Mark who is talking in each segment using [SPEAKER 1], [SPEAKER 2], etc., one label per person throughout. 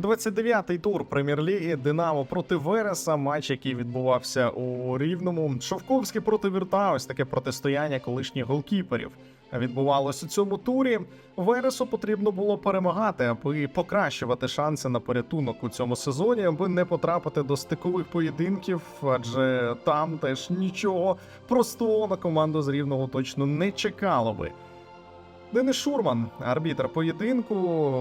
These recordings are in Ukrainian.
[SPEAKER 1] 29-й тур прем'єр-ліги Динамо проти Вереса. Матч, який відбувався у Рівному. Шовковський проти Вірта. Ось таке протистояння колишніх голкіперів. Відбувалось у цьому турі. Вересу потрібно було перемагати, аби покращувати шанси на порятунок у цьому сезоні, аби не потрапити до стикових поєдинків, адже там теж нічого простого на команду з рівного точно не чекало би. Денис Шурман, арбітр поєдинку.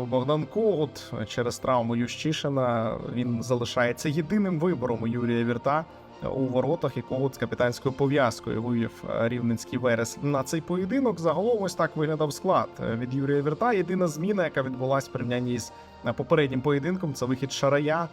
[SPEAKER 1] Богдан Когут через травму Ющишина. Він залишається єдиним вибором Юрія Вірта у воротах, і Когут з капітанською пов'язкою вивів рівненський верес на цей поєдинок. Загалом ось так виглядав склад від Юрія Вірта. Єдина зміна, яка відбулася в порівнянні з попереднім поєдинком, це вихід Шарая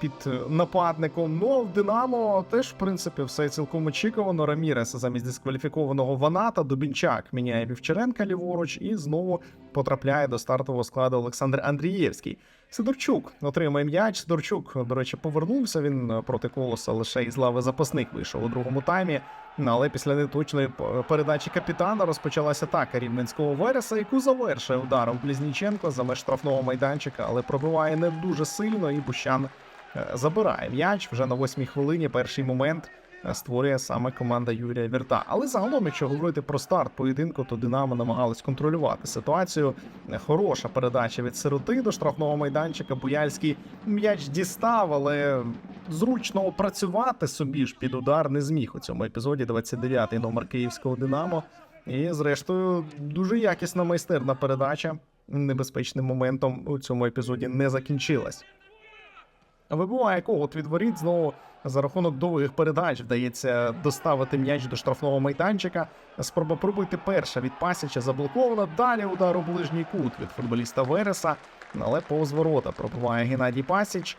[SPEAKER 1] під нападником. Ну а в Динамо теж, в принципі, все цілком очікувано. Рамірес замість дискваліфікованого Ваната Дубінчак міняє Вівчаренка ліворуч і знову потрапляє до стартового складу Олександр Андрієвський. Сидорчук отримає м'яч. Сидорчук, до речі, повернувся. Він е, проти колоса лише із лави запасних вийшов у другому таймі. Ну, Але після неточної передачі капітана розпочалася атака рівненського вереса, яку завершує ударом Близніченко за меж штрафного майданчика, але пробиває не дуже сильно, і Бущан е, забирає м'яч вже на восьмій хвилині. Перший момент створює саме команда Юрія Вірта. Але загалом, якщо говорити про старт поєдинку, то Динамо намагалось контролювати ситуацію. Е, Хороша передача від сироти до штрафного майданчика. Буяльський м'яч дістав, але зручно опрацювати собі ж під удар не зміг у цьому епізоді. 29-й номер київського Динамо. І, зрештою, дуже якісна майстерна передача небезпечним моментом у цьому епізоді не закінчилась. Вибуває когот від воріт знову за рахунок довгих передач вдається доставити м'яч до штрафного майданчика. Спроба пробити перша від пасіча заблокована. Далі удар у ближній кут від футболіста Вереса, але повз ворота пробиває Геннадій Пасіч.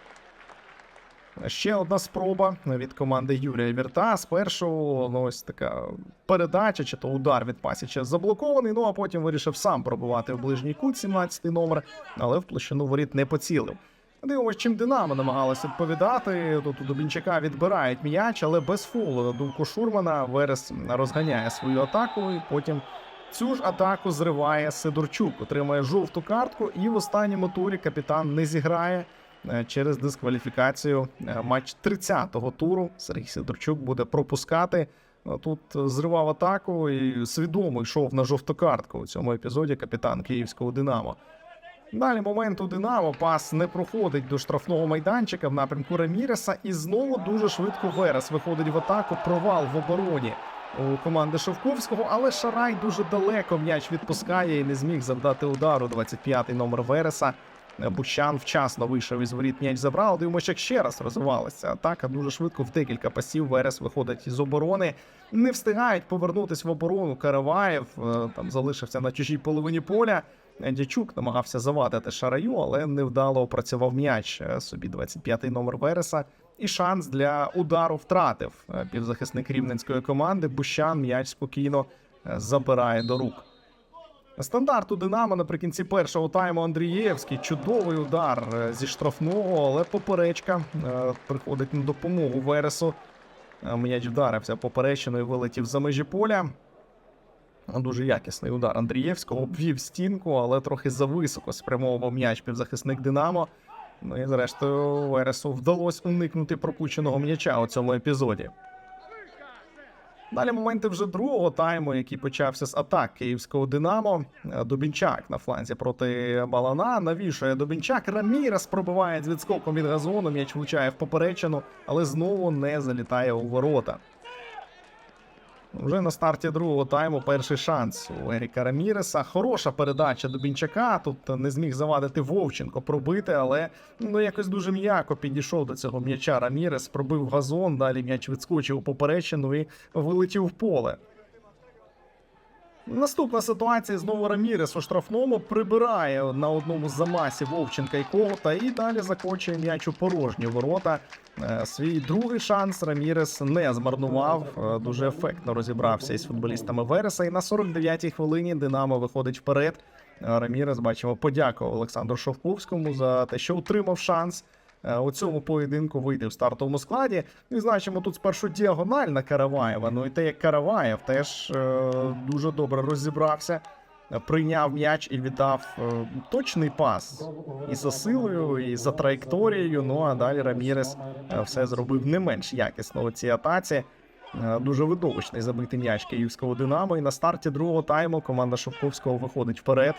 [SPEAKER 1] Ще одна спроба від команди Юрія Вірта. Спершу ну, ось така передача, чи то удар від Пасіча заблокований. Ну а потім вирішив сам пробувати в ближній кут, 17-й номер, але в площину воріт не поцілив. Дивимось, чим Динамо намагалося відповідати. Тут у Дубінчака відбирають м'яч, але без фолу. На думку Шурмана, Верес розганяє свою атаку і потім. Цю ж атаку зриває Сидорчук, отримує жовту картку, і в останньому турі капітан не зіграє е, через дискваліфікацію. Е, Матч 30-го туру Сергій Сидорчук буде пропускати. Тут зривав атаку і свідомо йшов на жовту картку у цьому епізоді капітан київського Динамо. Далі момент у Динамо пас не проходить до штрафного майданчика в напрямку Раміреса, і знову дуже швидко Верес виходить в атаку. Провал в обороні у команди Шовковського, але Шарай дуже далеко м'яч відпускає і не зміг завдати удару. 25-й номер Вереса. Бущан вчасно вийшов із воріт м'яч забрав. Дивимося, як ще раз розвивалася атака. Дуже швидко в декілька пасів Верес виходить із оборони. Не встигають повернутись в оборону. Караваєв е, там залишився на чужій половині поля. Дячук намагався завадити шараю, але невдало опрацював м'яч е, собі 25-й номер Вереса. І шанс для удару втратив е, півзахисник рівненської команди. Бущан м'яч спокійно е, забирає до рук. Стандарт у Динамо наприкінці першого тайму Андрієвський. Чудовий удар зі штрафного, але поперечка приходить на допомогу Вересу. М'яч вдарився поперечиною, вилетів за межі поля. Дуже якісний удар Андрієвського обвів стінку, але трохи зависоко спрямовував м'яч півзахисник Динамо. Ну і зрештою Вересу вдалося уникнути пропущеного м'яча у цьому епізоді. Далі моменти вже другого тайму, який почався з атак київського Динамо. Е, Дубінчак на фланзі проти Балана. Навішує Дубінчак. Рамірес пробиває з відскоком від газону. М'яч влучає в поперечину, але знову не залітає у ворота. Вже на старті другого тайму перший шанс у Еріка Раміреса. Хороша передача до Бінчака. Тут не зміг завадити Вовченко пробити, але ну якось дуже м'яко підійшов до цього м'яча Рамірес, пробив газон. Далі м'яч відскочив у поперечину і вилетів в поле. Наступна ситуація знову Рамірес у штрафному прибирає на одному з замасів Вовченка і Когута і далі закочує м'яч у порожні ворота. Е, Свій другий шанс Рамірес не змарнував. е, Дуже ефектно розібрався із футболістами Вереса. І на 49-й хвилині Динамо виходить вперед. Е, Рамірес бачимо, подякував Олександру Шовковському за те, що утримав шанс. Е, У цьому поєдинку вийде в стартовому складі. Ну, І значимо тут спершу діагональ на Караваєва. Ну і те, як Караваєв теж е, дуже добре розібрався, прийняв м'яч і віддав е, точний пас і за силою, і за траєкторією. Ну а далі Рамірес все зробив не менш якісно у цій атаці. Дуже видовищний забитий м'яч київського Динамо. І на старті другого тайму команда Шовковського виходить вперед.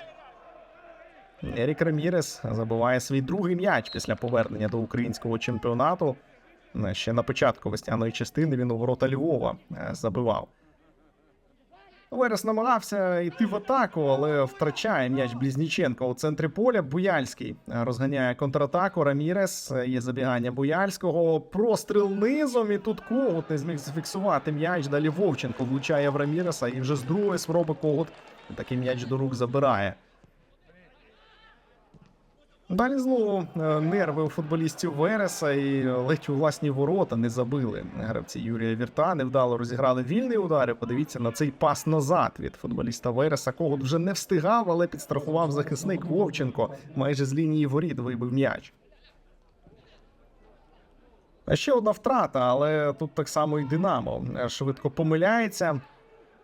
[SPEAKER 1] Ерік Рамірес забиває свій другий м'яч після повернення до українського чемпіонату. Ще на початку весняної частини він у ворота Львова е, забивав. Верес намагався йти в атаку, але втрачає м'яч Блізніченко у центрі поля. Буяльський е, розганяє контратаку. Рамірес е, є забігання Буяльського. Простріл низом, і тут Когут не зміг зафіксувати м'яч. Далі Вовченко влучає в Раміреса, і вже з другої спроби Когут такий м'яч до рук забирає. Далі знову е, нерви у футболістів Вереса і ледь у власні ворота не забили гравці Юрія Вірта. Невдало розіграли вільний удар. І Подивіться на цей пас назад від футболіста Вереса. Когут вже не встигав, але підстрахував захисник Вовченко. Майже з лінії воріт вибив м'яч. А ще одна втрата, але тут так само і Динамо швидко помиляється.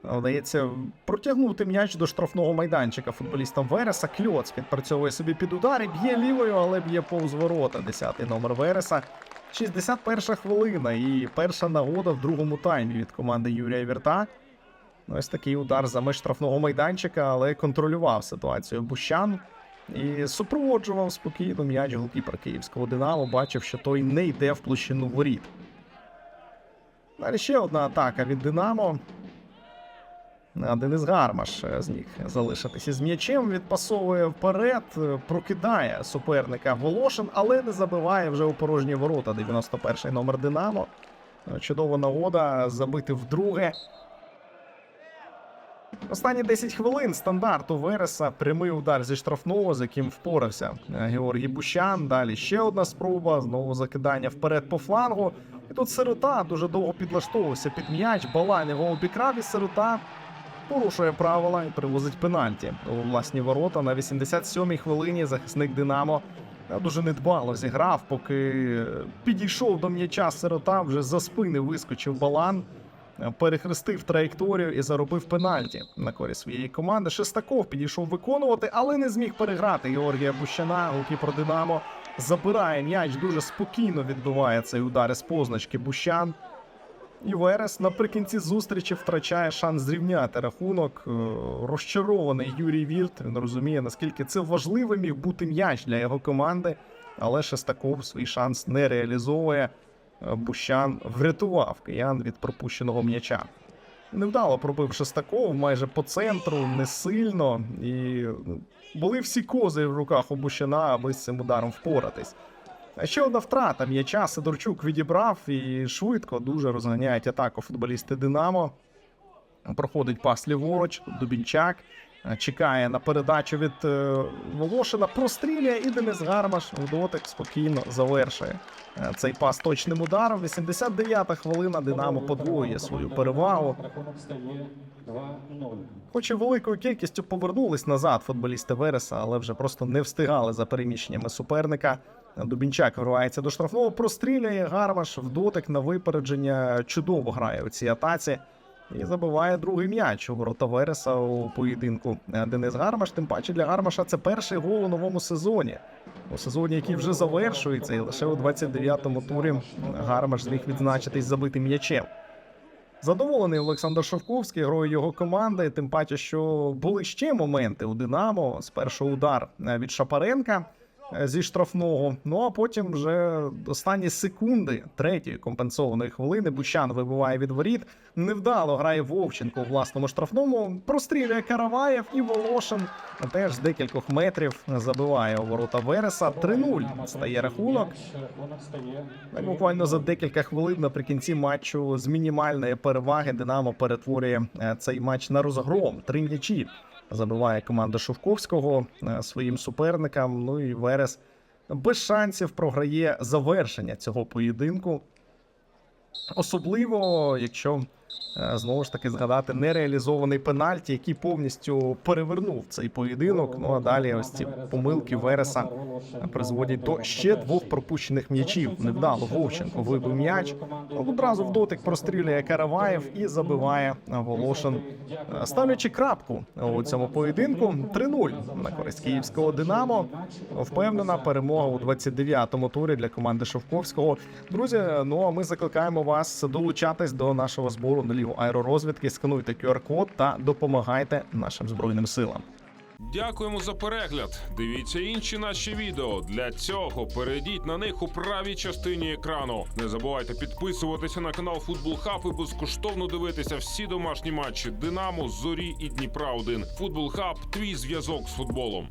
[SPEAKER 1] Вдається протягнути м'яч до штрафного майданчика футболістам Вереса. Кльоц підпрацьовує собі під удар і б'є лівою, але б'є повз ворота. Десятий номер Вереса. 61 хвилина і перша нагода в другому таймі від команди Юрія Вірта. Ну, Ось такий удар за меж штрафного майданчика, але контролював ситуацію Бущан і супроводжував спокійно м'яч голкіпер київського Динамо. Бачив, що той не йде в площину воріт. Далі ще одна атака від Динамо. Денис Гармаш е, зміг залишитися з м'ячем, відпасовує вперед, е, прокидає суперника Волошин, але не забиває вже у порожні ворота. 91-й номер Динамо. Е, Чудова нагода забити вдруге. Останні 10 хвилин стандарту Вереса. Прямий удар зі штрафного, з яким впорався Георгій Бущан. Далі ще одна спроба. Знову закидання вперед по флангу. І тут сирота дуже довго підлаштовувався під м'яч. Балан його обікрав і сирота порушує правила і привозить пенальті у власні ворота. На 87-й хвилині захисник Динамо дуже недбало зіграв, поки е, підійшов до м'яча сирота, вже за спини вискочив балан. е, Перехрестив траєкторію і заробив пенальті на користь своєї команди. Шестаков підійшов виконувати, але не зміг переграти Георгія Бущана. Голкіпер Динамо забирає м'яч, дуже спокійно відбиває цей удар із позначки Бущан. І Верес наприкінці зустрічі втрачає шанс зрівняти рахунок. Е, Розчарований Юрій Вірт. Він розуміє, наскільки це важливим міг бути м'яч для його команди, але Шестаков свій шанс не реалізовує. Е, Бущан врятував киян від пропущеного м'яча. Невдало пробив Шестаков майже по центру, не сильно. І ну, були всі кози в руках у Бущана, аби з цим ударом впоратись. А ще одна втрата м'яча Сидорчук відібрав і швидко дуже розганяють атаку футболісти Динамо. Проходить пас ліворуч, Дубінчак е, чекає на передачу від е, Волошина, прострілює і Денис Гармаш в дотик спокійно завершує е, цей пас точним ударом. 89-та хвилина Динамо подвоює свою перевагу.
[SPEAKER 2] Рахунок стає 2-0.
[SPEAKER 1] Хоч і великою кількістю повернулись назад футболісти Вереса, але вже просто не встигали за переміщеннями суперника. Дубінчак вривається до штрафного, прострілює Гармаш в дотик на випередження. Чудово грає у цій атаці. І забиває другий м'яч у ворота Вереса у поєдинку. Е, Денис Гармаш. Тим паче для Гармаша це перший гол у новому сезоні. У сезоні, який вже завершується, і лише у 29-му турі Гармаш зміг відзначитись забитим м'ячем. Задоволений Олександр Шовковський грою його команди. Тим паче, що були ще моменти у Динамо. Спершу удар е, від Шапаренка. Е, зі штрафного. Ну а потім вже останні секунди третьої компенсованої хвилини Бущан вибиває від воріт. Невдало грає Вовченко у власному штрафному. Прострілює Караваєв і Волошин теж з декількох метрів забиває у ворота Вереса. 3-0 стає рахунок. Так, буквально за декілька хвилин наприкінці матчу з мінімальної переваги Динамо перетворює е, цей матч на розгром. Три м'ячі забиває команда Шовковського е, своїм суперникам. Ну і Верес без шансів програє завершення цього поєдинку. Особливо, якщо знову ж таки згадати нереалізований пенальті, який повністю перевернув цей поєдинок. Ну а далі ось ці помилки Вереса призводять до ще двох пропущених м'ячів. Невдало Вовченко вибив м'яч. Одразу в дотик прострілює Караваєв і забиває Волошин, Е, ставлячи крапку у цьому поєдинку. 3-0 на користь київського Динамо. Впевнена перемога у 29-му турі для команди Шовковського. Друзі, ну а ми закликаємо вас долучатись до нашого збору на лігу аеророзвідки. Скануйте QR-код та допомагайте нашим збройним силам.
[SPEAKER 3] Дякуємо за перегляд. Дивіться інші наші відео. Для цього перейдіть на них у правій частині екрану. Не забувайте підписуватися на канал Футбол Хаб і безкоштовно дивитися всі домашні матчі Динамо, Зорі і Дніпра 1 Футбол Хаб твій зв'язок з футболом.